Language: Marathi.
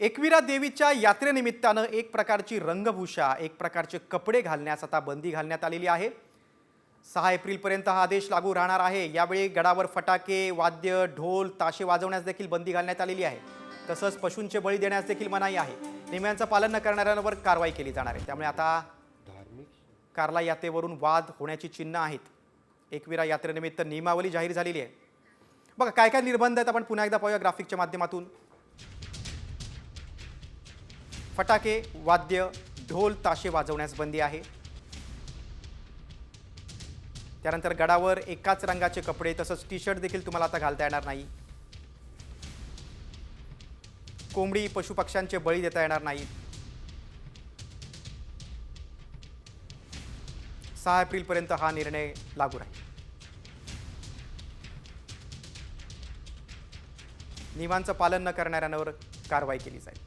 एकविरा देवीच्या यात्रेनिमित्तानं एक प्रकारची रंगभूषा एक प्रकारचे कपडे घालण्यास आता बंदी घालण्यात आलेली आहे. सहा एप्रिलपर्यंत हा आदेश लागू राहणार आहे. यावेळी गडावर फटाके वाद्य ढोल ताशे वाजवण्यास देखील बंदी घालण्यात आलेली आहे. तसंच पशूंचे बळी देण्यास देखील मनाई आहे. नियमांचं पालन न करणाऱ्यांवर कारवाई केली जाणार आहे. त्यामुळे आता कार्ला यात्रेवरून वाद होण्याची चिन्ह आहेत. एकविरा यात्रेनिमित्त नियमावली जाहीर झालेली आहे. बघा काय काय निर्बंध आहेत आपण पुन्हा एकदा पाहूया ग्राफिकच्या माध्यमातून. फटाके वाद्य ढोल ताशे वाजवण्यास बंदी आहे. त्यानंतर गडावर एकाच रंगाचे कपडे तसंच टी शर्ट देखील तुम्हाला आता घालता येणार नाही. कोंबडी पशुपक्ष्यांचे बळी देता येणार नाही. सहा एप्रिलपर्यंत हा निर्णय लागू राहील. नियमांचं पालन न करणाऱ्यांवर कारवाई केली जाईल.